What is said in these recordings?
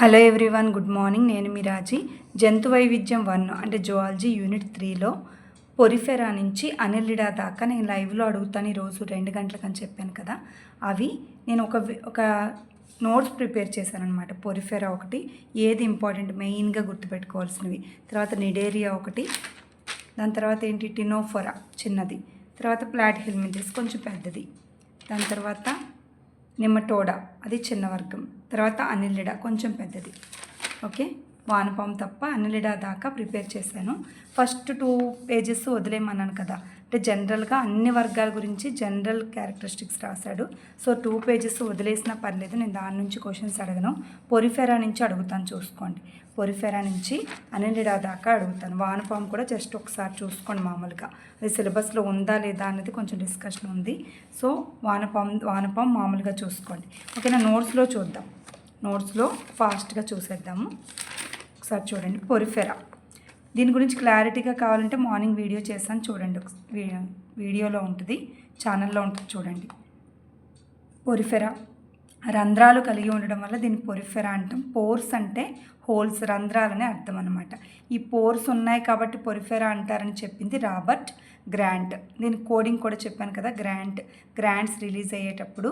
Hello everyone good morning నేను మిరాజీ జంతు వైవిధ్యం వన్ అంటే జువాలజీ యూనిట్ త్రీలో పొరిఫెరా నుంచి అనిలిడా దాకా నేను లైవ్లో అడుగుతాను ఈరోజు రెండు గంటలకు చెప్పాను కదా. అవి నేను ఒక ఒక నోట్స్ ప్రిపేర్ చేశానమాట పొరిఫెరా ఒకటి ఏది ఇంపార్టెంట్ మెయిన్గా గుర్తుపెట్టుకోవాల్సినవి. తర్వాత నిడేరియా ఒకటి దాని తర్వాత ఏంటి టినోఫొరా చిన్నది. తర్వాత ప్లాట్ హిల్మింతిస్ కొంచెం పెద్దది. దాని తర్వాత నిమ్మటోడా అది చిన్న వర్గం. తర్వాత అనిలిడ కొంచెం పెద్దది. ఓకే? వానపాము తప్ప అనిలిడ దాకా ప్రిపేర్ చేశాను. ఫస్ట్ టూ పేజెస్ వదిలేయమన్నాను కదా. అంటే జనరల్గా అన్ని వర్గాల గురించి జనరల్ క్యారెక్టరిస్టిక్స్ రాశాడు. సో టూ పేజెస్ వదిలేసినా పర్లేదు నేను దాని నుంచి క్వశ్చన్స్ అడగను. పొరిఫెరా నుంచి అడుగుతాను చూసుకోండి. పొరిఫెరా నుంచి అనిలిడా దాకా అడుగుతాను. వానపాము కూడా జస్ట్ ఒకసారి చూసుకోండి మామూలుగా. అది సిలబస్లో ఉందా లేదా అనేది కొంచెం డిస్కషన్ ఉంది. సో వానపాము వానపాము మామూలుగా చూసుకోండి. ఓకేనా? నోట్స్లో చూద్దాం. నోట్స్లో ఫాస్ట్గా చూసేద్దాము. ఒకసారి చూడండి. పొరిఫెరా. దీని గురించి క్లారిటీగా కావాలంటే మార్నింగ్ వీడియో చేశాను చూడండి. వీడియోలో ఉంటుంది ఛానల్లో ఉంటుంది చూడండి. పొరిఫెరా. రంధ్రాలు కలిగి ఉండడం వల్ల దీన్ని పొరిఫెరా అంటాం. పోర్స్ అంటే హోల్స్ రంధ్రాలని అర్థం అనమాట ఈ పోర్స్ ఉన్నాయి కాబట్టి పొరిఫెరా అంటారని చెప్పింది రాబర్ట్ గ్రాంట్. దీని కోడింగ్ కూడా చెప్పాను కదా గ్రాంట్. గ్రాంట్స్ రిలీజ్ అయ్యేటప్పుడు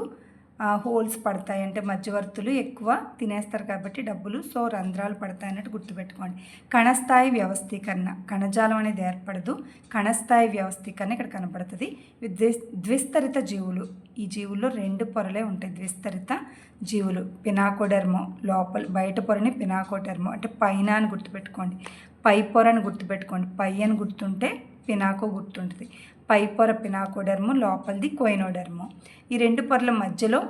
హోల్స్ పడతాయి. అంటే మధ్యవర్తులు ఎక్కువ తినేస్తారు కాబట్టి డబ్బులు సో రంధ్రాలు పడతాయి అన్నట్టు గుర్తుపెట్టుకోండి. కణస్థాయి వ్యవస్థీకరణ కణజాలం అనేది ఏర్పడదు. కణస్థాయి వ్యవస్థీకరణ ఇక్కడ కనపడుతుంది ద్విస్తరిత జీవులు ఈ జీవుల్లో రెండు పొరలే ఉంటాయి. ద్విస్తరిత జీవులు పినాకోడెర్మో లోపల బయట పొరని పినాకోడెర్మో అంటే పైన అని గుర్తుపెట్టుకోండి. పై పొర అని గుర్తుపెట్టుకోండి. పై అని గుర్తుంటే పినాకో గుర్తుంటుంది. పై పొర పినాకోడెర్మో లోపలిది కోయినోడెర్మో. ఈ రెండు పొరల మధ్యలో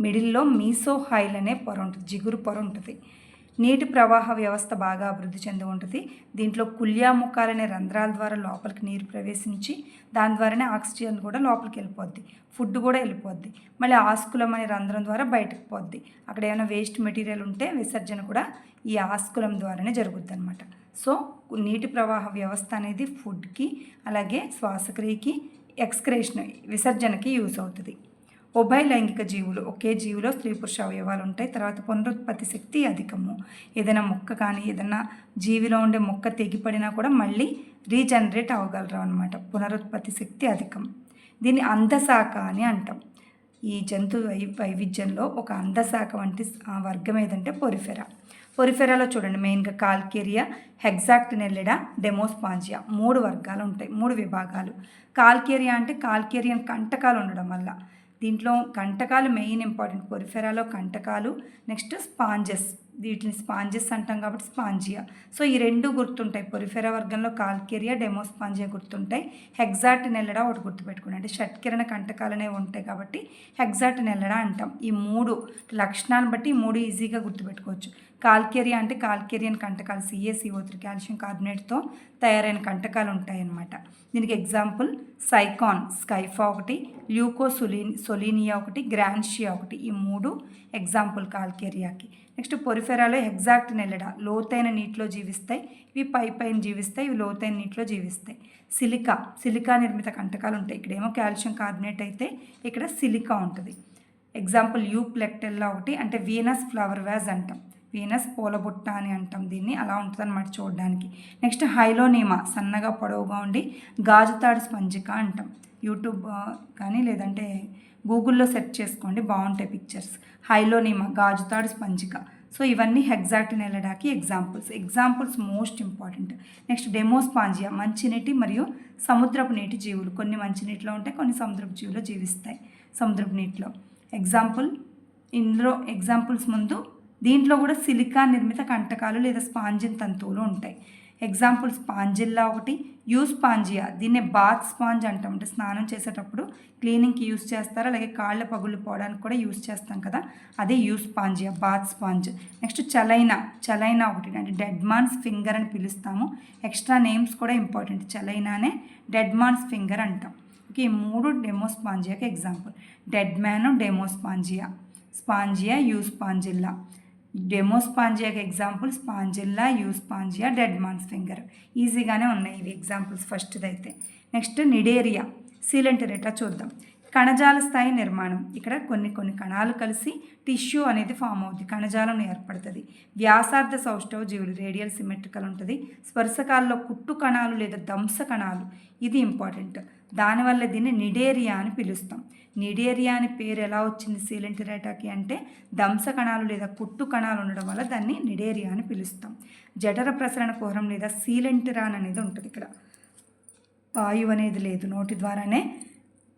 మిడిల్లో మీసోహైల్ అనే పొర ఉంటుంది జిగురు పొర ఉంటుంది. నీటి ప్రవాహ వ్యవస్థ బాగా అభివృద్ధి చెంది ఉంటుంది. దీంట్లో కుల్యా కుల్యాముఖాలనే రంధ్రాల ద్వారా లోపలికి నీరు ప్రవేశించి దాని ద్వారానే ఆక్సిజన్ కూడా లోపలికి వెళ్ళిపోద్ది. ఫుడ్ కూడా వెళ్ళిపోద్ది. మళ్ళీ ఆస్కులం అనే రంధ్రం ద్వారా బయటకు పోద్ది. అక్కడ ఏమైనా వేస్ట్ మెటీరియల్ ఉంటే విసర్జన కూడా ఈ ఆస్కులం ద్వారానే జరుగుద్ది అనమాట సో నీటి ప్రవాహ వ్యవస్థ అనేది ఫుడ్కి అలాగే శ్వాసక్రియకి ఎక్స్క్రేషన్ విసర్జనకి యూస్ అవుతుంది. ఉభయలైంగిక జీవులు ఒకే జీవిలో స్త్రీ పురుష అవయవాలు ఉంటాయి. తర్వాత పునరుత్పత్తి శక్తి అధికము. ఏదైనా మొక్క కానీ ఏదైనా జీవిలో ఉండే మొక్క తెగిపడినా కూడా మళ్ళీ రీజనరేట్ అవ్వగలరు అనమాట పునరుత్పత్తి శక్తి అధికం. దీన్ని అందశాఖ అని అంటాం. ఈ జంతు వై వైవిధ్యంలో ఒక అందశాఖ వంటి వర్గం ఏదంటే పొరిఫెరా. పొరిఫెరాలో చూడండి మెయిన్గా కాల్కేరియా హెగ్జాక్టినెల్లిడా డెమోస్పాంజియా మూడు వర్గాలు ఉంటాయి మూడు విభాగాలు. కాల్కేరియా అంటే కాల్కేరియన్ కంటకాలు ఉండడం వల్ల. దీంట్లో కంటకాలు మెయిన్ ఇంపార్టెంట్. పొరిఫెరాలో కంటకాలు నెక్స్ట్ స్పాంజెస్. వీటిని స్పాంజెస్ అంటాం కాబట్టి స్పాంజియా. సో ఈ రెండు గుర్తుంటాయి. పొరిఫెరా వర్గంలో కాల్కేరియా డెమోస్పాంజియా గుర్తుంటాయి. హెగ్జాట్ నెల్లడా ఒకటి గుర్తుపెట్టుకోండి అంటే షట్కిరణ కంటకాలు అనేవి ఉంటాయి కాబట్టి హెగ్జాట్ నెల్లడా అంటాం. ఈ మూడు లక్షణాలను బట్టి ఈ మూడు ఈజీగా గుర్తుపెట్టుకోవచ్చు. కాల్కేరియా అంటే కాల్కేరియన్ కంటకాలు సిఏసిఓ త్రీ కాల్షియం కార్బోనేట్తో తయారైన కంటకాలు ఉంటాయన్నమాట. దీనికి ఎగ్జాంపుల్ సైకాన్ స్కైఫా ఒకటి ల్యూకోసొలిన్ సొలీనియా ఒకటి గ్రాన్షియా ఒకటి ఈ మూడు ఎగ్జాంపుల్ కాల్కేరియాకి. నెక్స్ట్ పొరిఫెరాలో ఎగ్జాక్ట్ నెల్లడ లోతైన నీటిలో జీవిస్తాయి ఇవి పై పైన జీవిస్తాయి ఇవి లోతైన నీటిలో జీవిస్తాయి. సిలికా సిలికా నిర్మిత కంటకాలు ఉంటాయి. ఇక్కడేమో కాల్షియం కార్బోనేట్ అయితే ఇక్కడ సిలికా ఉంటుంది. ఎగ్జాంపుల్ యూ ప్లెక్టెల్లా ఒకటి అంటే వీనస్ ఫ్లవర్ వ్యాజ్ అంటాం. వీనస్ పూలబుట్ట అని అంటాం దీన్ని. అలా ఉంటుంది అనమాట చూడడానికి. నెక్స్ట్ హైలోనీమా సన్నగా పొడవుగా ఉండి గాజుతాడు స్పంజిక అంటాం. యూట్యూబ్ కానీ లేదంటే గూగుల్లో సెర్చ్ చేసుకోండి బాగుంటాయి పిక్చర్స్. హైలోనీమా గాజుతాడు స్పంజిక. సో ఇవన్నీ హెగ్జాక్టినెలడాకి examples. Examples most important. Next Demospongiae మంచినీటి మరియు సముద్రపు నీటి జీవులు. కొన్ని మంచినీటిలో ఉంటాయి కొన్ని సముద్రపు జీవులు జీవిస్తాయి సముద్రపు నీటిలో. ఎగ్జాంపుల్ ఇందులో ఎగ్జాంపుల్స్ ముందు దీంట్లో కూడా సిలికా నిర్మిత కంటకాలు లేదా స్పాంజిన్ తంతువులు ఉంటాయి. ఎగ్జాంపుల్ స్పాంజిల్లా ఒకటి యూస్ స్పాంజియా దీన్నే బాత్ స్పాంజ్ అంటాం. అంటే స్నానం చేసేటప్పుడు క్లీనింగ్కి యూస్ చేస్తారు? అలాగే కాళ్ళ పగుళ్ళు పోవడానికి కూడా యూస్ చేస్తాం కదా? అదే Euspongia bath sponge. Next Chalina. Chalina ఒకటి. అంటే డెడ్ మాన్స్ ఫింగర్ అని పిలుస్తాము. ఎక్స్ట్రా నేమ్స్ కూడా ఇంపార్టెంట్. చలైనానే డెడ్ మాన్స్ ఫింగర్ అంటాం. ఓకే ఈ మూడు డెమోస్పాంజియాకి example. Dead man Demospongiae. Spongia use Spongilla డెమో స్పాంజియాకి example Spongilla Euspongia dead man's finger ఈజీగానే ఉన్నాయి ఇవి ఎగ్జాంపుల్స్ ఫస్ట్ది అయితే. నెక్స్ట్ నిడేరియా సీలెంటరేటా చూద్దాం. కణజాల స్థాయి నిర్మాణం. ఇక్కడ కొన్ని కొన్ని కణాలు కలిసి టిష్యూ అనేది ఫామ్ అవుతుంది కణజాలం ఏర్పడుతుంది. వ్యాసార్థ సౌష్ఠవ జీవులు రేడియల్ సిమెట్రికల్ ఉంటుంది. స్పర్శకాల్లో కుట్టు కణాలు లేదా దంశ కణాలు. ఇది ఇంపార్టెంట్. దానివల్ల దీన్ని నిడేరియా అని పిలుస్తాం. నిడేరియా అని పేరు ఎలా వచ్చింది? సీలెంటిరేటాకి అంటే దంశ కణాలు లేదా కుట్టు కణాలు ఉండడం వల్ల దాన్ని నిడేరియా అని పిలుస్తాం. జఠర ప్రసరణ కుహరం లేదా సీలెంటిరాన్ అనేది ఉంటుంది ఇక్కడ. వాయువు అనేది లేదు. నోటి ద్వారానే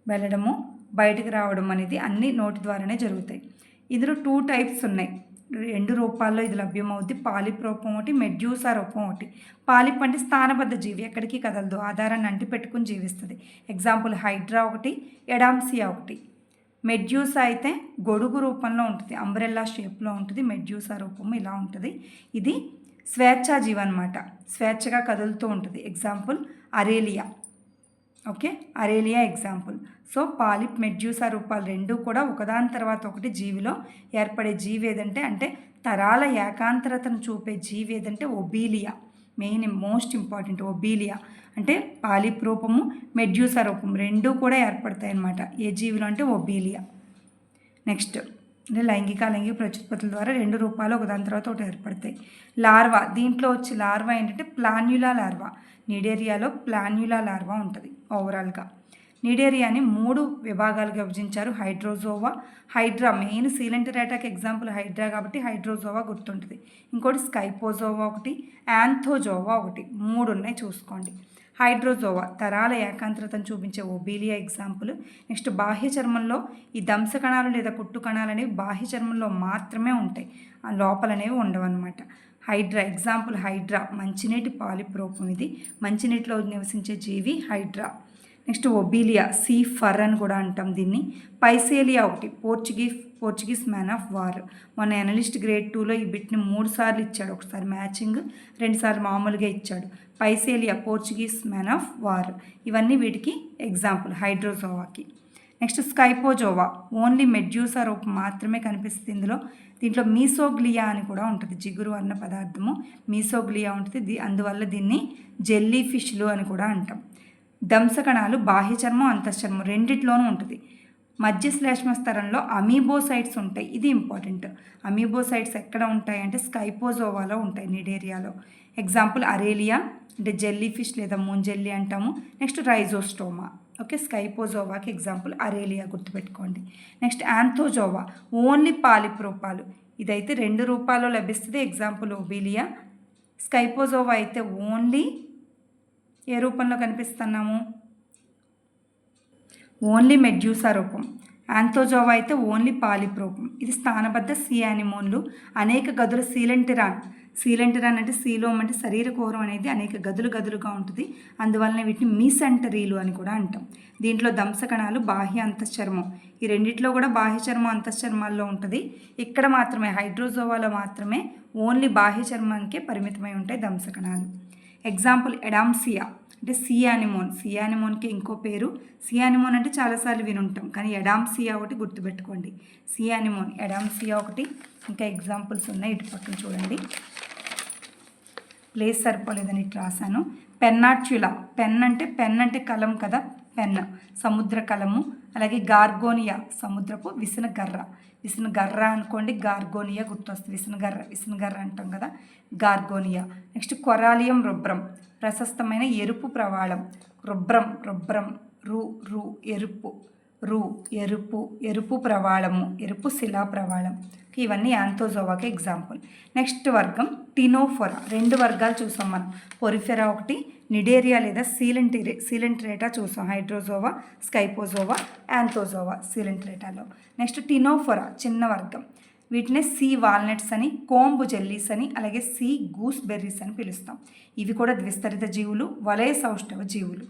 వెళ్ళడము బయటికి రావడం అనేది అన్ని నోటి ద్వారానే జరుగుతాయి. ఇందులో టూ టైప్స్ ఉన్నాయి. రెండు రూపాల్లో ఇది లభ్యమవుద్ది. పాలిప్ రూపం ఒకటి మెడ్యూసా రూపం ఒకటి. పాలిప్ అంటే స్థానబద్ధ జీవి ఎక్కడికి కదలదు. ఆధారాన్ని అంటి పెట్టుకుని జీవిస్తుంది. ఎగ్జాంపుల్ హైడ్రా ఒకటి ఎడామ్సియా ఒకటి. మెడ్యూసా అయితే గొడుగు రూపంలో ఉంటుంది. అంబ్రెల్లా షేప్లో ఉంటుంది. మెడ్యూసా రూపం ఇలా ఉంటుంది. ఇది స్వేచ్ఛా జీవి అనమాట స్వేచ్ఛగా కదులుతూ ఉంటుంది. Example Aurelia. Okay Aurelia example so polyp medusa రూపాలు రెండు కూడా ఒకదాని తర్వాత ఒకటి జీవిలో ఏర్పడే జీవి ఏదంటే అంటే తరాల ఏకాంతరతను చూపే జీవి ఏదంటే obelia. Main most important obelia. అంటే పాలిప్ రూపము మెడ్యూసా రూపం రెండూ కూడా ఏర్పడతాయి అన్నమాట ఏ జీవిలో అంటే ఒబీలియా. నెక్స్ట్ అంటే లైంగిక లైంగిక ప్రత్యుత్పత్తుల ద్వారా రెండు రూపాలు ఒకదాని తర్వాత ఒకటి ఏర్పడతాయి. లార్వా దీంట్లో వచ్చి లార్వా ఏంటంటే ప్లాన్యులా లార్వా. నిడేరియాలో ప్లాన్యులా లార్వా ఉంటుంది ఓవరాల్గా. నిడేరియాని మూడు విభాగాలుగా విభజించారు. హైడ్రోజోవా హైడ్రా మెయిన్ సీలెంటరేటాకి ఎగ్జాంపుల్ హైడ్రా కాబట్టి హైడ్రోజోవా గుర్తుంటుంది. ఇంకోటి స్కైపోజోవా ఒకటి యాంథోజోవా ఒకటి మూడు ఉన్నాయి చూసుకోండి. హైడ్రోజోవా తరాల ఏకాంతరతను చూపించే ఓబీలియా ఎగ్జాంపుల్. నెక్స్ట్ బాహ్య చర్మంలో ఈ దంశ కణాలు లేదా కుట్టు కణాలు అనేవి బాహ్య చర్మంలో మాత్రమే ఉంటాయి. ఆ లోపలనేవి ఉండవన్నమాట. హైడ్రా ఎగ్జాంపుల్ హైడ్రా మంచినీటి పాలిప్రోపం ఇది. మంచినీటిలో నివసించే జీవి Hydraa. Next Obelia sea fur అని కూడా అంటాం దీన్ని. పైసేలియా ఒకటి Portuguese Portuguese man of war. మన అనలిస్ట్ గ్రేడ్ టూలో ఈ బిట్ని మూడు సార్లు ఇచ్చాడు. ఒకసారి మ్యాచింగ్ రెండుసార్లు మామూలుగా ఇచ్చాడు. Physalia Portuguese man of war. ఇవన్నీ వీటికి ఎగ్జాంపుల్ హైడ్రోజోవాకి. నెక్స్ట్ స్కైపోజోవా ఓన్లీ మెడ్యూసా రూపం మాత్రమే కనిపిస్తుంది ఇందులో. దీంట్లో మీసోగ్లియా అని కూడా ఉంటుంది జిగురు అన్న పదార్థము. మీసోగ్లియా ఉంటుంది దీ అందువల్ల దీన్ని జెల్లీ ఫిష్లు అని కూడా అంటాం. దంశకణాలు బాహ్య చర్మం అంతఃచర్మం రెండిట్లోనూ ఉంటుంది. మధ్య శ్లేష్మ స్థలంలో అమీబోసైట్స్ ఉంటాయి. ఇది ఇంపార్టెంట్. అమీబోసైట్స్ ఎక్కడ ఉంటాయి అంటే స్కైపోజోవాలో ఉంటాయి నిడేరియాలో. ఎగ్జాంపుల్ అరేలియా అంటే జెల్లీ ఫిష్ లేదా మూన్ జెల్లీ అంటాము. Next Rhizostoma. ఓకే స్కైపోజోవాకి ఎగ్జాంపుల్ అరేలియా గుర్తుపెట్టుకోండి. నెక్స్ట్ యాంథోజోవా ఓన్లీ పాలిప్ రూపాలు ఇదైతే రెండు రూపాల్లో లభిస్తుంది. ఎగ్జాంపుల్ ఓబీలియా స్కైపోజోవా అయితే ఓన్లీ ఏ రూపంలో కనిపిస్తున్నాము? ఓన్లీ మెడ్యూసా రూపం. యాంథోజోవా అయితే ఓన్లీ పాలిప్ రూపం ఇది స్థానబద్ధ సీ యానిమోన్లు అనేక గదుల సీలెంటిరాన్. సీలెంటిరాన్ అంటే సీలోమ్ అంటే శరీర కుహరం అనేది అనేక గదులు గదులుగా ఉంటుంది. అందువలన వీటిని మీసెంటరీలు అని కూడా అంటాం. దీంట్లో దంశకణాలు బాహ్య అంతశ్చర్మం ఈ రెండిట్లో కూడా బాహ్య చర్మం అంతశ్చర్మాల్లో ఉంటుంది. ఇక్కడ మాత్రమే హైడ్రోజోవాలో మాత్రమే ఓన్లీ బాహ్య చర్మానికే పరిమితమై ఉంటాయి దంశకణాలు. ఎగ్జాంపుల్ ఎడామ్సియా అంటే సియానిమోన్ సియానిమోన్కి ఇంకో పేరు. సియానిమోన్ అంటే చాలాసార్లు వినుంటాం. కానీ ఎడామ్సియా ఒకటి గుర్తుపెట్టుకోండి. సియానిమోన్ ఎడామ్సియా ఒకటి. ఇంకా ఎగ్జాంపుల్స్ ఉన్నాయి. ఇటు పక్కన చూడండి. ప్లేస్ సరిపోలేదని ఇట్లా రాశాను. పెన్నాట్యులా పెన్ అంటే పెన్ అంటే కలం కదా. పెన్ సముద్ర కలము అలాగే గార్గోనియా సముద్రపు విసనగర్ర. విసనగర్ర అనుకోండి గార్గోనియా గుర్తొస్తుంది. విసనగర్ర విసనగర్ర అంటాం కదా గార్గోనియా. నెక్స్ట్ కొరాలియం రుబ్రం ప్రశస్తమైన ఎరుపు ప్రవాళం. రుబ్రం రుబ్రం రు రు ఎరుపు రు ఎరుపు ఎరుపు ప్రవాళము ఎరుపు శిలా ప్రవాళం. ఇవన్నీ యాంతోజోవాకి ఎగ్జాంపుల్. నెక్స్ట్ వర్గం టినోఫొరా. రెండు వర్గాలు చూసాం మనం. పొరిఫెరా ఒకటి నిడేరియా లేదా సీలెంటిరే సీలెంట్రేటా చూసాం. హైడ్రోజోవా స్కైపోజోవా యాంథోజోవా సీలెంట్రేటాలో నెక్స్ట్ టినోఫొరా చిన్న వర్గం. వీటినే సీ వాల్నట్స్ అని కోంబు జెల్లీస్ అని అలాగే సీ గూస్ బెర్రీస్ అని పిలుస్తాం. ఇవి కూడా ద్విస్తరిత జీవులు వలయ సౌష్ఠవ జీవులు.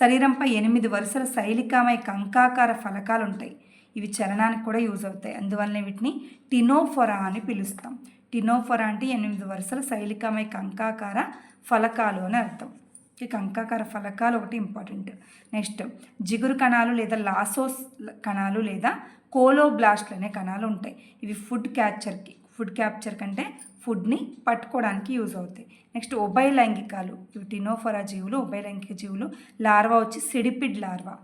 శరీరంపై ఎనిమిది వరుసల శైలికామయ కంకాకార ఫలకాలు ఉంటాయి ఇవి చలనానికి కూడా యూజ్ అవుతాయి. అందువల్లనే వీటిని టినోఫొరా అని పిలుస్తాం. టినోఫొరా అంటే ఎనిమిది వరుసల శైలికమై కంకాకార ఫలకాలు అని అర్థం. ఈ అంకాకార ఫలకాలు ఒకటి ఇంపార్టెంట్. నెక్స్ట్ జిగురు కణాలు లేదా లాసోస్ కణాలు లేదా కోలోబ్లాస్ట్లు అనే కణాలు ఉంటాయి. ఇవి ఫుడ్ క్యాప్చర్కి ఫుడ్ క్యాప్చర్ కంటే ఫుడ్ని పట్టుకోవడానికి యూజ్ అవుతాయి. నెక్స్ట్ ఉభయ లైంగికాలు ఇవి జీవులు ఉభయ లైంగిక జీవులు లార్వా వచ్చి సిడిపిడ్ లార్వా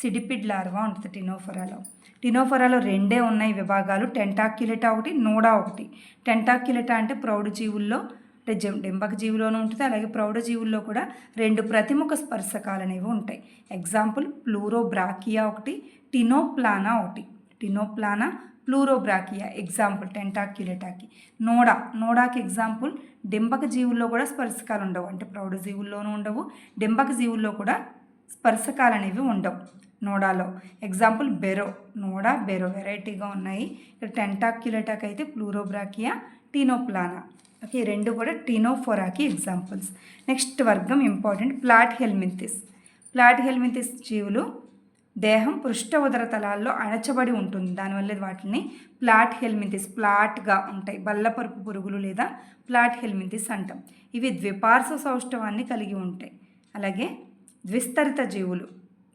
సిడిపిడ్ లార్వా ఉంటుంది టినోఫరాలో. టినోఫరాలో రెండే ఉన్నాయి విభాగాలు టెంటాక్యులెటా ఒకటి నోడా ఒకటి. టెంటాక్యులెటా అంటే ప్రౌఢ జీవుల్లో అంటే జం డింబక జీవిలోనూ ఉంటుంది అలాగే ప్రౌఢ జీవుల్లో కూడా రెండు ప్రతిముఖ స్పర్శకాలు అనేవి ఉంటాయి. ఎగ్జాంపుల్ ప్లూరోబ్రాకియా ఒకటి టినోప్లానా ఒకటి. టినోప్లానా ప్లూరోబ్రాకియా ఎగ్జాంపుల్ టెంటాక్యులేటాకి నోడా నోడాకి ఎగ్జాంపుల్ డింబక జీవుల్లో కూడా స్పర్శకాలు ఉండవు. అంటే ప్రౌఢ జీవుల్లోనూ ఉండవు డింబక జీవుల్లో కూడా స్పర్శకాలు అనేవి ఉండవు నోడాలో. ఎగ్జాంపుల్ బెరో నోడా బెరో వెరైటీగా ఉన్నాయి. ఇక్కడ టెంటాక్యులేటాకి అయితే ప్లూరోబ్రాకియా టీనోప్లానా ఓకే ఈ రెండు కూడా టీనోఫోరాకి ఎగ్జాంపుల్స్. నెక్స్ట్ వర్గం important Platyhelminthes. Platyhelminthes జీవులు దేహం పృష్ఠ ఉదర తలాల్లో అణచబడి ఉంటుంది. దానివల్ల వాటిని ప్లాట్ హెల్మింతిస్ ప్లాట్గా ఉంటాయి. బల్లపరుపు పురుగులు లేదా ప్లాట్ హెల్మింతిస్ అంటాం. ఇవి ద్విపార్శ్వ సౌష్ఠవాన్ని కలిగి ఉంటాయి. అలాగే ద్విస్తరిత జీవులు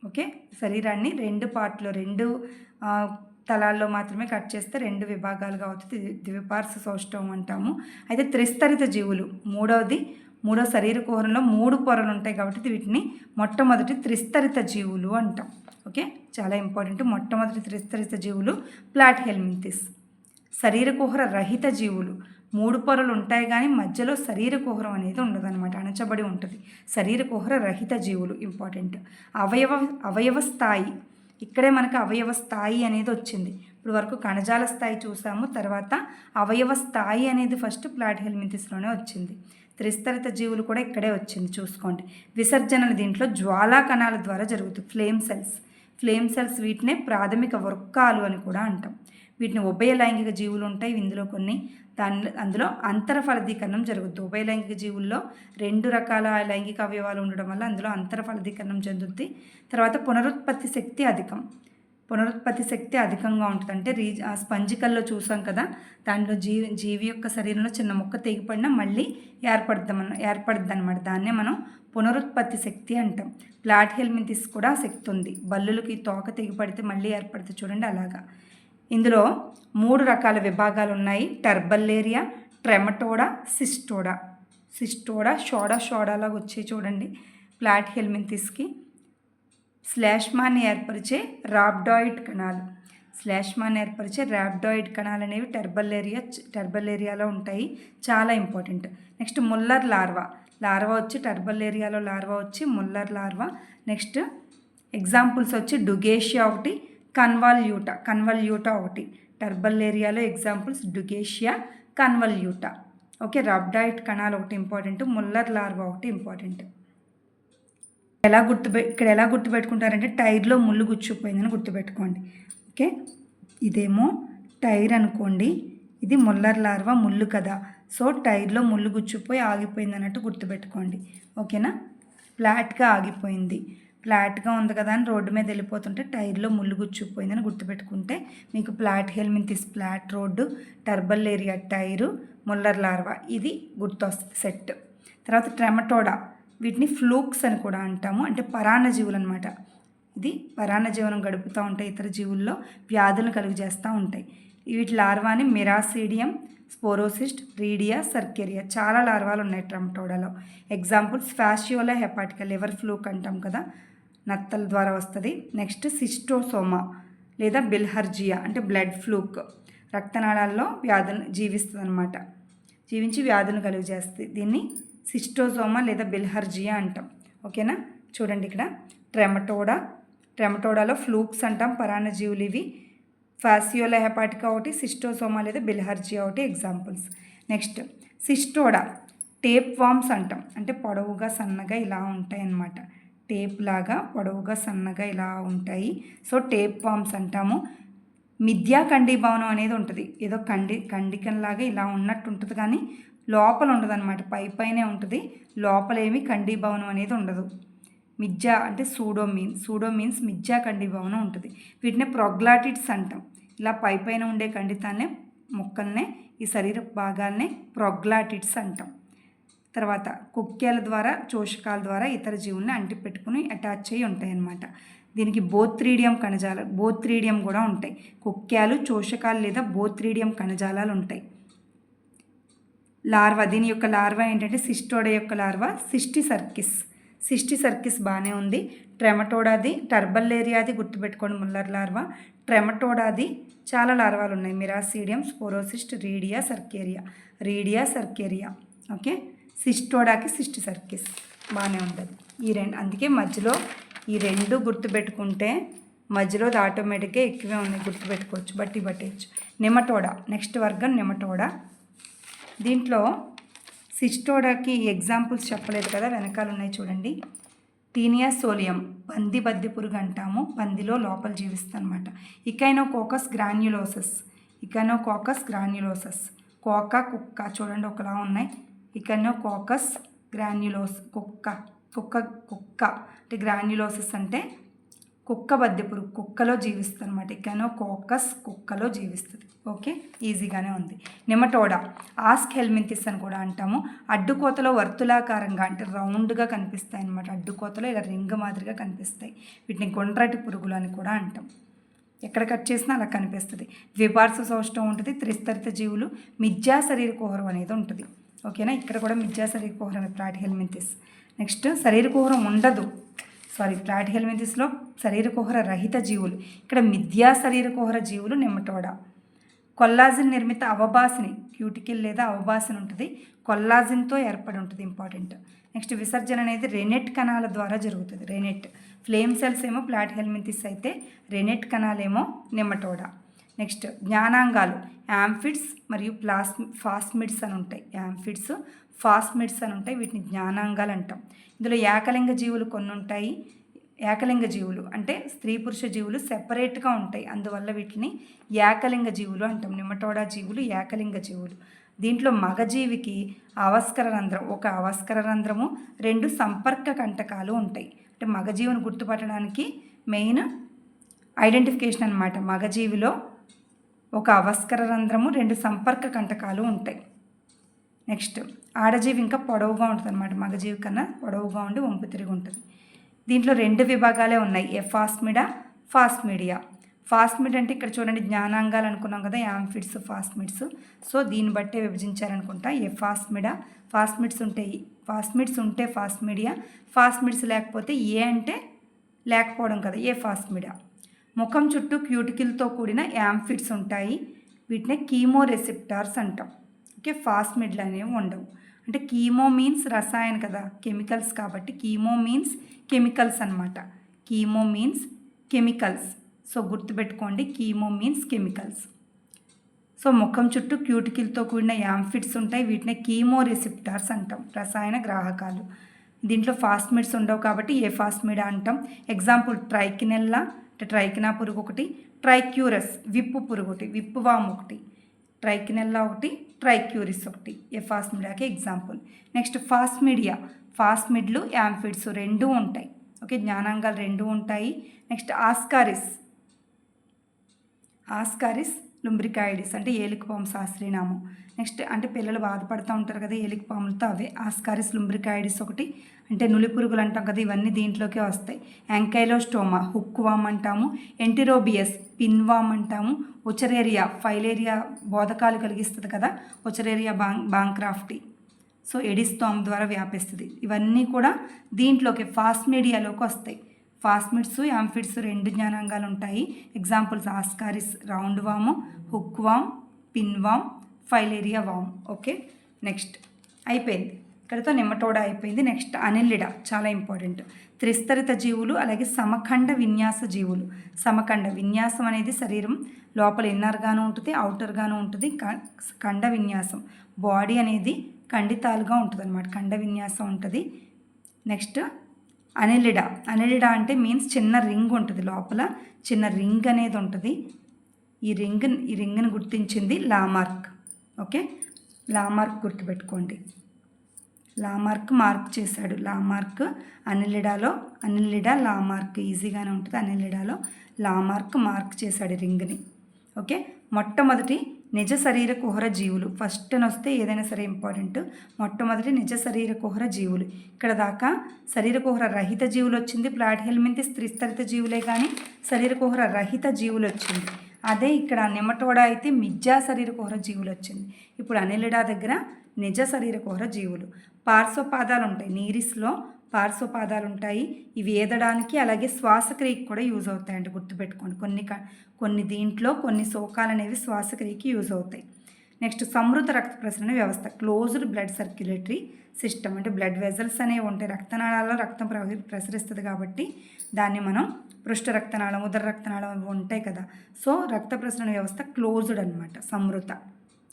ఓకే శరీరాన్ని రెండు పార్ట్లో రెండు తలాల్లో మాత్రమే కట్ చేస్తే రెండు విభాగాలుగా అవుతుంది ద్విపార్శ ద్విపార్శ్వ అంటాము. అయితే త్రిస్తరిత జీవులు మూడవది మూడో శరీర కుహరంలో మూడు పొరలు ఉంటాయి కాబట్టి వీటిని మొట్టమొదటి త్రిస్తరిత జీవులు అంటాం. ఓకే? చాలా ఇంపార్టెంట్. మొట్టమొదటి త్రిస్తరిత జీవులు ప్లాట్ హెల్మింతిస్. శరీర కుహర రహిత జీవులు మూడు పొరలు ఉంటాయి కానీ మధ్యలో శరీర కుహరం అనేది ఉండదన్నమాట అణచబడి ఉంటుంది. శరీర కుహర రహిత జీవులు ఇంపార్టెంట్. అవయవ అవయవ స్థాయి ఇక్కడే మనకు అవయవ స్థాయి అనేది వచ్చింది. ఇప్పుడు వరకు కణజాల స్థాయి చూసాము తర్వాత అవయవ స్థాయి అనేది ఫస్ట్ ప్లాట్ హెల్మింతిస్లోనే వచ్చింది. త్రిస్తరిత జీవులు కూడా ఇక్కడే వచ్చింది చూసుకోండి. విసర్జనలు దీంట్లో జ్వాలా కణాల ద్వారా జరుగుతుంది ఫ్లేమ్ సెల్స్. ఫ్లేమ్ సెల్స్ వీటినే ప్రాథమిక వృక్కాలు అని కూడా అంటాం. వీటిని ఉభయ లైంగిక జీవులు ఉంటాయి. ఇందులో కొన్ని దాని అందులో అంతర ఫలదీకరణం జరుగుతుంది ఉభయ లైంగిక జీవుల్లో రెండు రకాల లైంగిక అవయవాలు ఉండడం వల్ల అందులో అంతర ఫలదీకరణం చెందుద్ది తర్వాత పునరుత్పత్తి శక్తి అధికం. పునరుత్పత్తి శక్తి అధికంగా ఉంటుంది. అంటే రీ స్పంజికల్లో చూసాం కదా దానిలో జీవి జీవి యొక్క శరీరంలో చిన్న మొక్క తెగిపడినా మళ్ళీ ఏర్పడతామన్న ఏర్పడుద్ది అనమాట దాన్నే మనం పునరుత్పత్తి శక్తి అంటాం. ప్లాట్ హెల్మింతిస్ కూడా శక్తి ఉంది. బల్లులకి తోక తెగిపడితే మళ్ళీ ఏర్పడుతుంది చూడండి అలాగా. ఇందులో మూడు రకాల విభాగాలు ఉన్నాయి. టర్బల్లేరియా ట్రెమటోడా సిస్టోడా. సిస్టోడా షోడా షోడాలాగా వచ్చాయి చూడండి. ప్లాట్ హెల్మింతిస్కి. శ్లేష్మాన్ని ఏర్పరిచే రాబ్డాయిడ్ కణాలు. స్లాష్మాన్ ఏర్పరిచే ర్యాబ్డాయిడ్ కణాలు అనేవి టర్బల్లేరియా టర్బల్లేరియాలో ఉంటాయి. చాలా important. Next Muller larva. Larva వచ్చి టర్బల్లేరియాలో లార్వా వచ్చి ముల్లర్ లార్వా. నెక్స్ట్ ఎగ్జాంపుల్స్ వచ్చి డుగేషియా ఒకటి కన్వాల్యూటా కన్వల్యూటా ఒకటి. టర్బల్లేరియాలో ఎగ్జాంపుల్స్ డుగేషియా కన్వల్యూటా. ఓకే రబ్డాయిట్ కణాలు ఒకటి ఇంపార్టెంట్ ముల్లర్ లార్వా ఒకటి ఇంపార్టెంట్. ఎలా గుర్తుపె ఇక్కడ ఎలా గుర్తుపెట్టుకుంటారంటే టైర్లో ముళ్ళు గుచ్చుకుపోయిందని గుర్తుపెట్టుకోండి. ఓకే ఇదేమో టైర్ అనుకోండి ఇది ముల్లర్ లార్వా ముళ్ళు కదా. సో టైర్లో ముళ్ళు గుచ్చుపోయి ఆగిపోయింది అన్నట్టు గుర్తుపెట్టుకోండి. ఓకేనా? ఫ్లాట్గా ఆగిపోయింది. ఫ్లాట్గా ఉంది కదా అని రోడ్డు మీద వెళ్ళిపోతుంటే టైర్లో ముళ్ళు గుచ్చుకుపోయిందని గుర్తుపెట్టుకుంటే మీకు flat helminthes flat road turbell area tyre Muller larva ఇది గుర్తొస్తుంది సెట్. తర్వాత ట్రెమటోడా వీటిని ఫ్లూక్స్ అని కూడా అంటాము. అంటే పరాన్న జీవులు అనమాట ఇది పరాన్న జీవనం గడుపుతూ ఉంటాయి ఇతర జీవుల్లో వ్యాధులను కలుగజేస్తూ ఉంటాయి. వీటి లార్వాని మిరాసీడియం స్పోరోసిస్ట్ రీడియా సర్కేరియా చాలా లార్వాలు ఉన్నాయి ట్రమ్టోడాలో. Examples Fasciola hepatica liver fluke అంటాం కదా. నత్తల ద్వారా వస్తుంది. నెక్స్ట్ సిస్టోసోమా లేదా బిల్హర్జియా అంటే బ్లడ్ ఫ్లూక్. రక్తనాళాల్లో వ్యాధులు జీవిస్తుంది అనమాట జీవించి వ్యాధులను కలుగజేస్తుంది. దీన్ని సిస్టోసోమా లేదా బిల్హర్జియా అంటాం. ఓకేనా? చూడండి ఇక్కడ. ట్రెమటోడా. ట్రెమటోడాలో ఫ్లూక్స్ అంటాం. పరాణజీవులు ఇవి ఫాసియోలా హెపాటికా ఒకటి సిస్టోసోమా లేదా బిల్హర్జియా ఒకటి examples. Next Cestoda. Tape worms అంటాం. అంటే పొడవుగా సన్నగా ఇలా ఉంటాయి అన్నమాట టేప్ లాగా పొడవుగా సన్నగా ఇలా ఉంటాయి. సో టేప్ పామ్స్ అంటాము. మిథ్యా కండీభవనం అనేది ఉంటుంది. ఏదో కండి కండికంలాగా ఇలా ఉన్నట్టు ఉంటుంది కానీ లోపల ఉండదు అనమాట పై పైనే ఉంటుంది. లోపలేమి కండీభవనం అనేది ఉండదు. మిథ్యా అంటే సూడో మీన్ సూడో మీన్స్ మిథ్యా కండీభవనం ఉంటుంది. వీటిని ప్రొగ్లాటిడ్స్ అంటాం. ఇలా పై పైన ఉండే కండితాన్నే మొక్కల్నే ఈ శరీర భాగాల్నే ప్రొగ్లాటిడ్స్ అంటాం. తర్వాత కుక్కేల ద్వారా చోషకాల ద్వారా ఇతర జీవుల్ని అంటిపెట్టుకుని అటాచ్ చేయి ఉంటాయన్నమాట. దీనికి బోత్రీడియం కణజాల బోత్రీడియం కూడా ఉంటాయి. కుక్క్యాలు చోషకాలు లేదా బోత్రీడియం కణజాలాలు ఉంటాయి. లార్వా దీని యొక్క లార్వా ఏంటంటే సిస్టోడ యొక్క లార్వా సిస్టి సర్కిస్ సిస్టి సర్కిస్ బాగానే ఉంది. ట్రెమటోడాది టర్బల్లేరియాది గుర్తుపెట్టుకోండి ముల్లర్ లార్వా. ట్రెమటోడాది చాలా లార్వాలు ఉన్నాయి. Miracidium sporocyst redia cercaria. Redia cercaria. Okay? సిస్టోడాకి cysticercus. బాగానే ఉంటుంది. ఈ రెండు అందుకే మధ్యలో ఈ రెండు గుర్తుపెట్టుకుంటే మధ్యలో అది ఆటోమేటిక్గా ఎక్కువే ఉన్నాయి గుర్తుపెట్టుకోవచ్చు. బట్టి పట్టేయచ్చు. నెమటోడా. నెక్స్ట్ వర్గం నెమటోడా. దీంట్లో సిస్టోడాకి ఎగ్జాంపుల్స్ చెప్పలేదు కదా వెనకాల ఉన్నాయి చూడండి. Taenia solium. పంది బద్ది పురుగు అంటాము. పందిలో లోపల జీవిస్తుందన్నమాట. ఇకైనోకోకస్ గ్రాన్యులోసస్. ఇకైనోకోకస్ గ్రాన్యులోసస్. కోక కుక్క చూడండి ఒకలా ఉన్నాయి. ఇకనోకాకస్ గ్రాన్యులోస్ కుక్క కుక్క కుక్క అంటే గ్రాన్యులోసిస్ అంటే కుక్క బద్దె పురుగు కుక్కలో జీవిస్తుంది అనమాట ఇకనో కోకస్ కుక్కలో జీవిస్తుంది. ఓకే ఈజీగానే ఉంది. నిమటోడా ఆస్క్ హెల్మింతిస్ అని కూడా అంటాము. అడ్డుకోతలో వర్తులాకారంగా అంటే రౌండ్గా కనిపిస్తాయి అనమాట అడ్డుకోతలో ఇలా రింగ్ మాదిరిగా కనిపిస్తాయి. వీటిని గుండ్రటి పురుగులు అని కూడా అంటాం. ఎక్కడ కట్ చేసినా అలా కనిపిస్తుంది. ద్విపార్శ్వ సౌష్టం ఉంటుంది త్రిస్తరిత జీవులు మిథ్యా శరీర కుహరం అనేది ఉంటుంది. ఓకేనా? ఇక్కడ కూడా మిథ్యా శరీర కుహరం ప్రాటి నెక్స్ట్ శరీర కుహరం ఉండదు. సారీ ఫ్లాట్ హెల్మిథిస్లో శరీర కుహర రహిత జీవులు. ఇక్కడ మిథ్యా శరీర కుహర జీవులు నిమ్మటోడా. కొల్లాజిన్ నిర్మిత అవబాసిని క్యూటికిల్ లేదా అవబాసిన్ ఉంటుంది. కొల్లాజిన్తో ఏర్పడి ఉంటుంది ఇంపార్టెంట్. నెక్స్ట్ విసర్జన అనేది రెనెట్ కణాల ద్వారా జరుగుతుంది. రెనెట్. ఫ్లేమ్ సెల్స్ ఏమో ప్లాట్ హెల్మిథిస్ అయితే రెనెట్ కణాలేమో నిమ్మటోడా. నెక్స్ట్ జ్ఞానాంగాలు. యాంఫిడ్స్ మరియు ప్లాస్ ఫాస్మిడ్స్ అని ఉంటాయి. యాంఫిడ్స్ ఫాస్మిడ్స్ అని ఉంటాయి. వీటిని జ్ఞానాంగాలు అంటాం. ఇందులో ఏకలింగ జీవులు కొన్ని ఉంటాయి. ఏకలింగ జీవులు అంటే స్త్రీ పురుష జీవులు సెపరేట్గా ఉంటాయి. అందువల్ల వీటిని ఏకలింగ జీవులు అంటాం. నిమ్మటోడా జీవులు ఏకలింగ జీవులు. దీంట్లో మగజీవికి అవస్కర రంధ్రం ఒక అవస్కర రంధ్రము రెండు సంపర్క కంటకాలు ఉంటాయి. అంటే మగజీవిని గుర్తుపట్టడానికి మెయిన్ ఐడెంటిఫికేషన్ అనమాట మగజీవిలో ఒక అవస్కర రంధ్రము రెండు సంపర్క కంటకాలు ఉంటాయి. నెక్స్ట్ ఆడజీవి ఇంకా పొడవుగా ఉంటుంది అనమాట మగజీవి కన్నా పొడవుగా ఉండి వంపు తిరిగి ఉంటుంది. దీంట్లో రెండు విభాగాలే ఉన్నాయి. ఎఫాస్మిడా ఫాస్మిడియా ఫాస్మిడ్ అంటే ఇక్కడ చూడండి జ్ఞానాంగాలు అనుకున్నాం కదా యాంఫిడ్స్ ఫాస్మిడ్స్ సో దీన్ని బట్టే విభజించారనుకుంటా. ఎఫాస్మిడా ఫాస్మిడ్స్ ఉంటాయి ఫాస్మిడ్స్ ఉంటే ఫాస్మిడియా ఫాస్మిడ్స్ లేకపోతే ఏ అంటే లేకపోవడం కదా ఏ ఫాస్మిడా ముఖం చుట్టూ క్యూటికిల్తో కూడిన యాంఫిడ్స్ ఉంటాయి. వీటిని కీమో రెసిప్టార్స్ అంటాం. ఓకే ఫాస్మిడ్లు అనేవి ఉండవు. అంటే కీమో మీన్స్ రసాయన కదా కెమికల్స్ కాబట్టి కీమో మీన్స్ కెమికల్స్ అనమాట కీమో మీన్స్ కెమికల్స్. సో గుర్తుపెట్టుకోండి కీమో మీన్స్ కెమికల్స్. సో ముఖం చుట్టూ క్యూటికిల్తో కూడిన యాంఫిడ్స్ ఉంటాయి. వీటిని కీమో రిసిప్టార్స్ అంటాం రసాయన గ్రాహకాలు. దీంట్లో ఫాస్మిడ్స్ ఉండవు కాబట్టి ఏ ఫాస్మిడా అంటాం. ఎగ్జాంపుల్ ట్రైకినెల్లా ట్రైకినా పురుగు ఒకటి ట్రైక్యూరస్ విప్పు పురుగు ఒకటి విప్పు వాము ఒకటి ట్రైకినెల్లా ఒకటి. ట్రైక్యూరిస్ ఒకటి ఎఫాస్మిడియాకి ఎగ్జాంపుల్. నెక్స్ట్ ఫాస్మిడియా ఫాస్మిడ్లు యాంఫిడ్స్ రెండు ఉంటాయి. ఓకే జ్ఞానాంగాలు రెండు ఉంటాయి. Next ascaris. ఆస్కారిస్ లుంబ్రికాయిడిస్ అంటే ఏలికపాము శాస్త్రీనామం నెక్స్ట్ అంటే పిల్లలు బాధపడుతూ ఉంటారు కదా ఏలికపాములతో అవే. ఆస్కారిస్ లుంబ్రికాయిడిస్ ఒకటి. అంటే నులి పురుగులు అంటాం కదా ఇవన్నీ దీంట్లోకే వస్తాయి. యాంకైలోస్టోమా హుక్వామ్ అంటాము. ఎంటిరోబియస్ పిన్వామ్ అంటాము. ఉచరేరియా ఫైలేరియా బోధకాలు కలిగిస్తుంది కదా ఉచరేరియా బాంగ్ బాంక్రాఫ్టీ. సో ఎడిస్తోమ్ ద్వారా వ్యాపిస్తుంది. ఇవన్నీ కూడా దీంట్లోకి ఫాస్ట్ మీడియాలోకి వస్తాయి. ఫాస్మిడ్స్ యాంఫిడ్స్ రెండు జ్ఞానాంగాలు ఉంటాయి examples Ascaris round worm hook worm pin worm Filaria worm okay next అయిపోయింది. ఇక్కడతో నిమ్మటోడ అయిపోయింది. Next Annelida. చాలా ఇంపార్టెంట్ త్రిస్తరిత జీవులు అలాగే సమఖండ విన్యాస జీవులు. సమఖండ విన్యాసం అనేది శరీరం. లోపల ఇన్నర్గాను ఉంటుంది అవుటర్గాను ఉంటుంది కండ ఖండ విన్యాసం. బాడీ అనేది ఖండితాలుగా ఉంటుంది అనమాట ఖండ విన్యాసం ఉంటుంది. నెక్స్ట్ అనెలిడా. అనెలిడా అంటే మీన్స్ చిన్న రింగ్ ఉంటుంది లోపల. చిన్న రింగ్ అనేది ఉంటుంది. ఈ రింగ్ ఈ రింగ్ని గుర్తించింది లామార్క్ ఓకే లామార్క్ గుర్తుపెట్టుకోండి. లామార్క్ మార్క్ చేశాడు. లామార్క్ అనిలిడాలో అనిలిడా లామార్క్ ఈజీగానే ఉంటుంది. అనిలిడాలో లామార్క్ మార్క్ చేశాడు రింగ్ని ఓకే మొట్టమొదటి నిజ శరీర కుహర జీవులు. ఫస్ట్ నొస్తే వస్తే ఏదైనా సరే ఇంపార్టెంట్ మొట్టమొదటి నిజ శరీర కుహర జీవులు. ఇక్కడ దాకా శరీర కుహర రహిత జీవులు వచ్చింది. ప్లాట్ హెల్మింతి స్త్రీస్తరిత జీవులే కానీ శరీర కుహర రహిత జీవులు వచ్చింది. అదే ఇక్కడ నిమటోడ అయితే మిజ్జా శరీర కుహర జీవులు వచ్చింది. ఇప్పుడు అనిలిడా దగ్గర నిజ శరీర కుహర జీవులు. పార్శ్వపాదాలు ఉంటాయి. నీరిస్లో పార్శ్వపాదాలు ఉంటాయి ఇవి ఏదడానికి అలాగే శ్వాసక్రియకి కూడా యూజ్ అవుతాయండి గుర్తుపెట్టుకోండి. కొన్ని కొన్ని దీంట్లో కొన్ని శోకాలు అనేవి శ్వాసక్రియకి యూజ్ అవుతాయి. నెక్స్ట్ సమృద్ధ రక్త ప్రసరణ వ్యవస్థ క్లోజ్డ్ బ్లడ్ సర్క్యులేటరీ సిస్టమ్ అంటే బ్లడ్ వెజల్స్ అనేవి ఉంటాయి. రక్తనాళాల్లో రక్తం ప్రవహి ప్రసరిస్తుంది కాబట్టి దాన్ని మనం పృష్ఠ రక్తనాళం ఉదర రక్తనాళం అవి ఉంటాయి కదా. సో రక్త ప్రసరణ వ్యవస్థ క్లోజ్డ్ అనమాట సమృత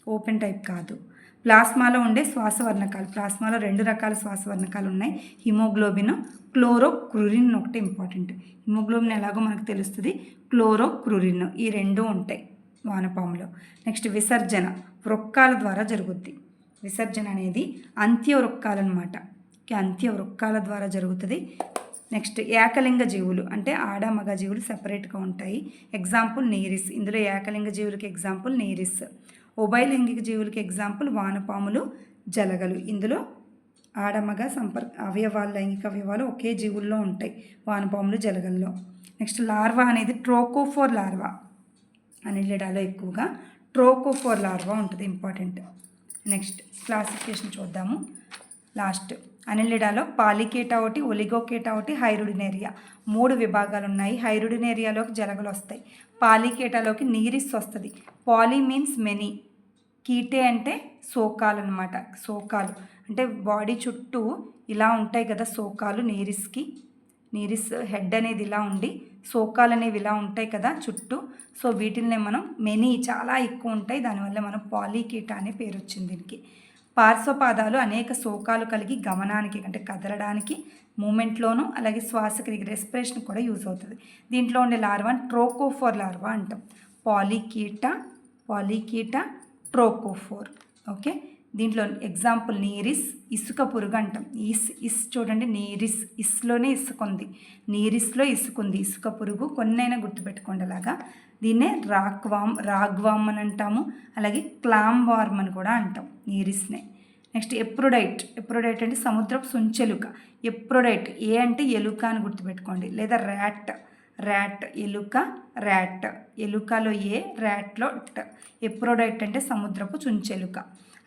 ఓపెన్ టైప్ కాదు. ప్లాస్మాలో ఉండే శ్వాసవర్ణకాలు. ప్లాస్మాలో రెండు రకాల శ్వాసవర్ణకాలు ఉన్నాయి. హిమోగ్లోబిన్ క్లోరోక్రురిన్ ఒకటి ఇంపార్టెంట్. హిమోగ్లోబిన్ ఎలాగో మనకు తెలుస్తుంది. క్లోరోక్రురిన్ ఈ రెండు ఉంటాయి వానపాములో. నెక్స్ట్ విసర్జన వృక్కాల ద్వారా జరుగుద్ది. విసర్జన అనేది అంత్య వృక్కాలన్నమాట అంత్య వృక్కాల ద్వారా జరుగుతుంది. నెక్స్ట్ ఏకలింగ జీవులు అంటే ఆడ మగ జీవులు సెపరేట్గా ఉంటాయి. Example Nereis. ఇందులో ఏకలింగ జీవులకి ఎగ్జాంపుల్ నీరిస్. ఉభయలింగిక జీవులకి ఎగ్జాంపుల్ వానపాములు జలగలు. ఇందులో ఆడమగ సంపర్క అవయవాలు లైంగిక అవయవాలు ఒకే జీవుల్లో ఉంటాయి వానపాములు జలగల్లో. నెక్స్ట్ లార్వా అనేది ట్రోకోఫోర్ లార్వా అనిలిడాలో ఎక్కువగా ట్రోకోఫోర్ లార్వా ఉంటుంది ఇంపార్టెంట్. నెక్స్ట్ క్లాసిఫికేషన్ చూద్దాము. లాస్ట్ అనిలిడాలో పాలికేటా ఒకటి ఒలిగోకేటా ఒకటి హైరుడినేరియా. మూడు విభాగాలు ఉన్నాయి హైరుడినేరియాలోకి జలగలు వస్తాయి. పాలికేటాలోకి నీరిస్ వస్తుంది. Poly means many. కీటే అంటే సోకాలు అనమాట సోకాలు అంటే బాడీ చుట్టూ ఇలా ఉంటాయి కదా సోకాలు నీరిస్కి. నీరిస్ హెడ్ అనేది ఇలా ఉండి సోకాలు అనేవి ఇలా ఉంటాయి కదా చుట్టూ. సో వీటిల్ని మనం మెనీ చాలా ఎక్కువ ఉంటాయి. దానివల్ల మనం పాలీకీట అనే పేరు వచ్చింది దీనికి. పార్శ్వపాదాలు అనేక శోకాలు కలిగి గమనానికి అంటే కదలడానికి మూమెంట్లోనూ అలాగే శ్వాసక్రియ రెస్పిరేషన్ కూడా యూజ్ అవుతుంది. దీంట్లో ఉండే లార్వా ట్రోకోఫోర్ లార్వా అంటాం. Polychaeta Polychaeta trochophore. ఓకే? దీంట్లో ఎగ్జాంపుల్ నీరిస్ ఇసుక పురుగు అంటాం. ఇస్ ఇస్ చూడండి నీరిస్ ఇస్లోనే ఇసుక ఉంది నీరిస్లో ఇసుక ఉంది ఇసుక పురుగు. కొన్నైనా గుర్తుపెట్టుకోండి అలాగా. దీన్నే రాక్వామ్ రాగ్వామ్ అని అంటాము. అలాగే క్లామ్ వార్మ్ అని కూడా అంటాం నీరిస్నే నెక్స్ట్ ఎప్రోడైట్. ఎప్రోడైట్ అంటే సముద్రపు సుంచెలుక. ఎప్రోడైట్. ఏ అంటే ఎలుక అని గుర్తుపెట్టుకోండి. లేదా ర్యాట్. ర్యాట్ ఎలుక ర్యాట్. ఎలుకలో ఏ ర్యాట్లో ట్. ఎప్రోడైట్ అంటే సముద్రపు చుంచెలుక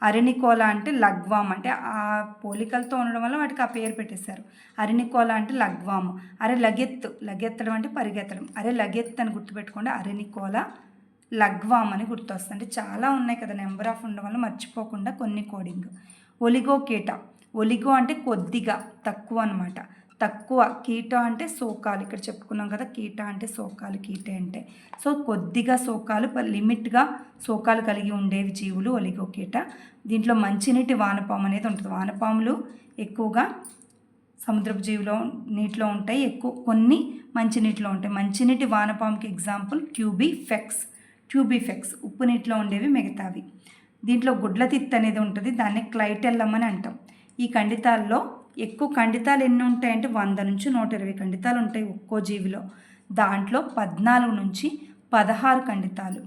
అరినికోల అంటే లగ్వామ్ అంటే ఆ పోలికలతో ఉండడం వల్ల వాటికి ఆ పేరు పెట్టేశారు. అరినికోల అంటే లగ్వామ్. అరే లగెత్తు. లగెత్తడం అంటే పరిగెత్తడం. అరే లగెత్ అని గుర్తుపెట్టుకోండి. అరినికోల లగ్వామ్ అని గుర్తొస్తుంది. అంటే చాలా ఉన్నాయి కదా నెంబర్ ఆఫ్ ఉండడం వల్ల మర్చిపోకుండా కొన్ని కోడింగ్. ఒలిగో కేట ఒలిగో అంటే కొద్దిగా తక్కువ అనమాట తక్కువ కీట అంటే సోకాలు. ఇక్కడ చెప్పుకున్నాం కదా కీట అంటే సోకాలు కీటే అంటే. సో కొద్దిగా సోకాలు లిమిట్గా సోకాలు కలిగి ఉండేవి జీవులు ఒలిగో కీట దీంట్లో మంచినీటి వానపాము అనేది ఉంటుంది. వానపాములు ఎక్కువగా సముద్రపు జీవిలో నీటిలో ఉంటాయి. ఎక్కువ కొన్ని మంచినీటిలో ఉంటాయి. మంచినీటి వానపాముకి ఎగ్జాంపుల్ ట్యూబీఫెక్స్. ట్యూబీఫెక్స్ ఉప్పు నీటిలో ఉండేవి మిగతావి. దీంట్లో గుడ్లతిత్తు అనేది ఉంటుంది. దాన్ని క్లైటెల్లం అని అంటాం. ఈ ఖండితాల్లో ఎక్కువ ఖండితాలు ఎన్ని ఉంటాయంటే వంద నుంచి నూట ఇరవై ఖండితాలు ఉంటాయి ఒక్కో జీవిలో. దాంట్లో పద్నాలుగు నుంచి పదహారు ఖండితాలు.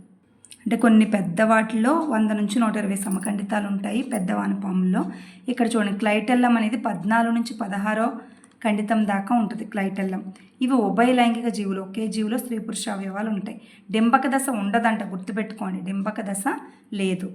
అంటే కొన్ని పెద్దవాటిలో వంద నుంచి నూట ఇరవై సమఖండితాలు ఉంటాయి పెద్ద వానపాముల్లో ఇక్కడ చూడండి క్లైటెల్లం అనేది పద్నాలుగు నుంచి పదహారో ఖండితం దాకా ఉంటుంది క్లైటెల్లం. ఇవి ఉభయ లైంగిక జీవులు ఒకే జీవులో స్త్రీ పురుష అవయవాలు ఉంటాయి. డింబక దశ ఉండదంట గుర్తుపెట్టుకోండి డింబక దశ లేదు.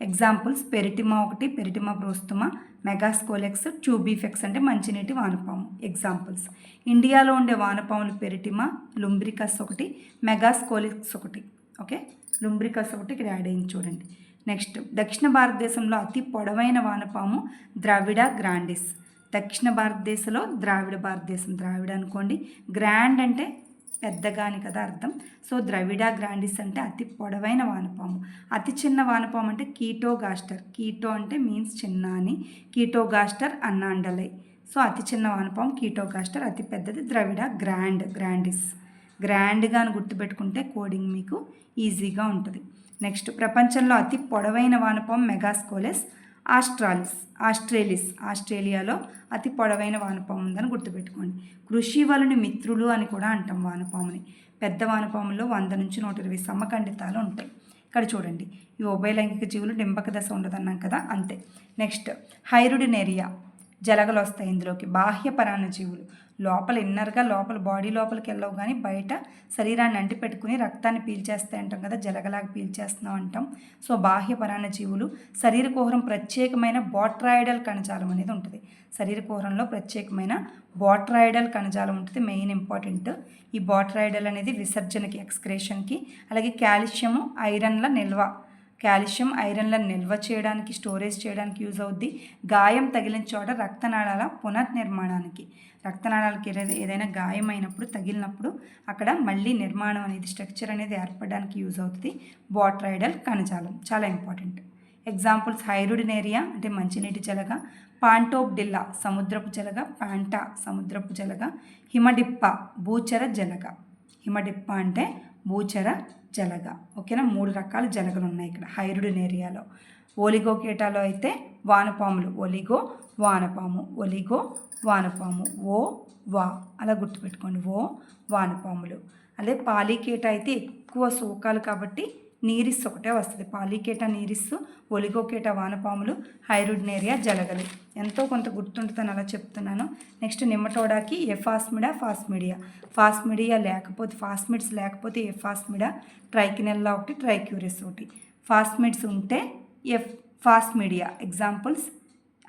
ఎగ్జాంపుల్స్ పెరిటిమా ఒకటి పెరిటిమా బ్రోస్తుమా మెగాస్కోలెక్స్ ట్యూబీఫెక్స్ అంటే మంచినీటి వానపాము. ఎగ్జాంపుల్స్ ఇండియాలో ఉండే వానపాములు పెరిటిమా లుంబ్రికస్ ఒకటి మెగాస్కోలెక్స్ ఒకటి. ఓకే లుంబ్రికస్ ఒకటి ఇక్కడ యాడ్ అయింది చూడండి. నెక్స్ట్ దక్షిణ భారతదేశంలో అతి పొడవైన వానపాము ద్రావిడ గ్రాండిస్ దక్షిణ భారతదేశంలో ద్రావిడ భారతదేశం. ద్రావిడ అనుకోండి. గ్రాండ్ అంటే పెద్దగా అని కదా అర్థం. సో ద్రవిడ గ్రాండిస్ అంటే అతి పొడవైన వానపాము. అతి చిన్న వానపాము అంటే కీటోగాస్టర్ కీటో అంటే మీన్స్ చిన్న అని. కీటోగాస్టర్ అన్నాండలై సో అతి చిన్న వానపాము కీటోగాస్టర్ అతి పెద్దది ద్రవిడ గ్రాండ్ గ్రాండిస్. గ్రాండ్గా అని గుర్తుపెట్టుకుంటే కోడింగ్ మీకు ఈజీగా ఉంటుంది. నెక్స్ట్ ప్రపంచంలో అతి పొడవైన వానపాము మెగాస్కోలెస్. ఆస్ట్రాలిస్ ఆస్ట్రేలిస్ ఆస్ట్రేలియాలో అతి పొడవైన వానపాము ఉందని గుర్తుపెట్టుకోండి. కృషి వలని మిత్రులు అని కూడా అంటాం వానపాముని. పెద్ద వానపాములో వంద నుంచి నూట ఇరవై సమఖండితాలు ఉంటాయి. ఇక్కడ చూడండి ఈ ఉభయలైంగిక జీవులు డింబక దశ ఉండదన్నాం కదా అంతే. Next Hirudinaria. జలగలు వస్తాయి ఇందులోకి. బాహ్య పరాన్న జీవులు లోపల ఇన్నర్గా లోపల బాడీ లోపలికి వెళ్ళవు కానీ బయట శరీరాన్ని అంటి పెట్టుకుని రక్తాన్ని పీల్చేస్తాయి అంటాం కదా జలగలాగా పీల్చేస్తున్నాం అంటాం. సో బాహ్య పరాన్న జీవులు శరీర కుహరం ప్రత్యేకమైన బోట్రాయిడల్ కణజాలం అనేది ఉంటుంది. శరీర కుహరంలో ప్రత్యేకమైన బోట్రాయిడల్ కణజాలం ఉంటుంది మెయిన్ ఇంపార్టెంట్. ఈ బోట్రాయిడల్ అనేది విసర్జనకి ఎక్స్క్రేషన్కి అలాగే కాల్షియము ఐరన్ల నిల్వ కాల్షియం ఐరన్లను నిల్వ చేయడానికి స్టోరేజ్ చేయడానికి యూజ్ అవుద్ది. గాయం తగిలిన చోట రక్తనాళాల పునర్నిర్మాణానికి. రక్తనాళాలకి ఏదైనా ఏదైనా గాయం అయినప్పుడు తగిలినప్పుడు అక్కడ మళ్ళీ నిర్మాణం అనేది స్ట్రక్చర్ అనేది ఏర్పడడానికి యూజ్ అవుతుంది బాట్రాయిడల్ కణజాలం. చాలా ఇంపార్టెంట్. ఎగ్జాంపుల్స్ హైరుడినేరియా అంటే మంచినీటి జలగ పాంటోబ్డిల్లా సముద్రపు జలగ పాంటా సముద్రపు జలగ హిమడిప్ప భూచర జలగ. హిమడిప్ప అంటే భూచర జలగ. ఓకేనా? మూడు రకాల జలగలు ఉన్నాయి ఇక్కడ. హైరుడిన్ ఏరియాలో ఓలిగోకేటాలో అయితే వానపాములు. ఒలిగో వానపాము. ఒలిగో వానపాము. ఓ వా. అలా గుర్తుపెట్టుకోండి. ఓ వానపాములు. అదే పాలికేట అయితే ఎక్కువ శోకాలు కాబట్టి నీరిస్ ఒకటే వస్తుంది. పాలికేట నీరిస్ ఒలిగోకేట వానపాములు హైరుడ్నేరియా జలగలు. ఎంతో కొంత గుర్తుంటుందని అలా చెప్తున్నాను. నెక్స్ట్ నిమ్మటోడాకి ఎఫాస్మిడా ఫాస్మిడియా. ఫాస్మిడియా లేకపోతే ఫాస్మిడ్స్ లేకపోతే ఎఫాస్మిడా ట్రైకినెల్లా ఒకటి ట్రైక్యూరిస్ ఒకటి. ఫాస్మిడ్స్ ఉంటే F Phasmidia. Examples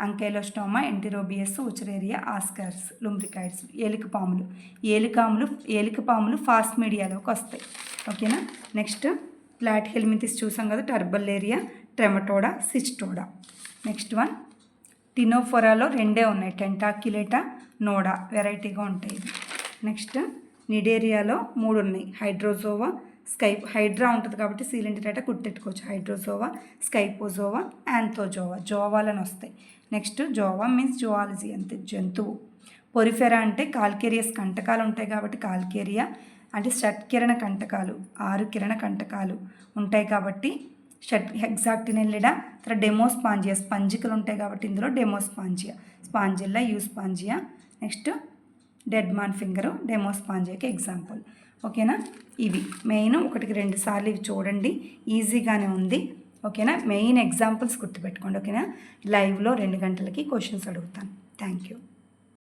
Ancylostoma Enterobius Wuchereria Ascaris lumbricoides ఏలిక పాములు ఏలికాములు ఏలిక పాములు ఫాస్ట్ మీడియాలోకి వస్తాయి. ఓకేనా? నెక్స్ట్ ఫ్లాట్ హెల్మితిస్ చూసాం కదా టర్బల్లేరియా ట్రెమటోడా సిస్టోడా. నెక్స్ట్ వన్ టినోఫొరాలో రెండే ఉన్నాయి టెంటాక్యులేటా నోడా వెరైటీగా ఉంటాయి ఇది నెక్స్ట్ నిడేరియాలో మూడు ఉన్నాయి హైడ్రోజోవా స్కై హైడ్రా ఉంటుంది కాబట్టి సీలిండిరేటా కుట్టెట్టుకోవచ్చు హైడ్రోజోవా స్కైపోజోవా యాంథోజోవా జోవాలని వస్తాయి. నెక్స్ట్ జోవా మీన్స్ జువాలజీ అంతే జంతువు. పొరిఫెరా అంటే కాల్కేరియస్ కంటకాలు ఉంటాయి కాబట్టి కాల్కేరియా అంటే షట్కిరణ కంటకాలు ఆరు కిరణ కంటకాలు ఉంటాయి కాబట్టి షట్ హెగ్జాక్టినెల్లిడా తర్వాత డెమోస్పాంజియా స్పంజికలు ఉంటాయి కాబట్టి ఇందులో Demospongiae Spongilla Euspongia next dead man finger డెమోస్పాంజియాకి example. ఓకేనా? ఇవి మెయిన్ ఒకటికి రెండు సార్లు ఇవి చూడండి. ఈజీగానే ఉంది. ఓకేనా? మెయిన్ ఎగ్జాంపుల్స్ గుర్తుపెట్టుకోండి. ఓకేనా? లైవ్లో రెండు గంటలకి క్వశ్చన్స్ అడుగుతాను. Thank you.